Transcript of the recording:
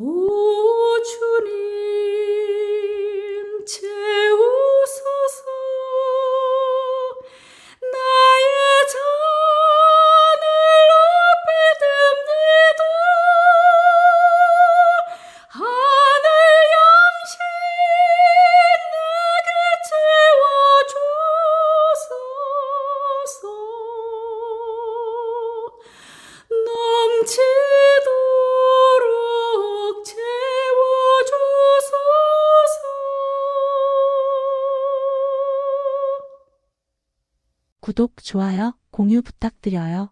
Ooh. 구독, 좋아요, 공유 부탁드려요.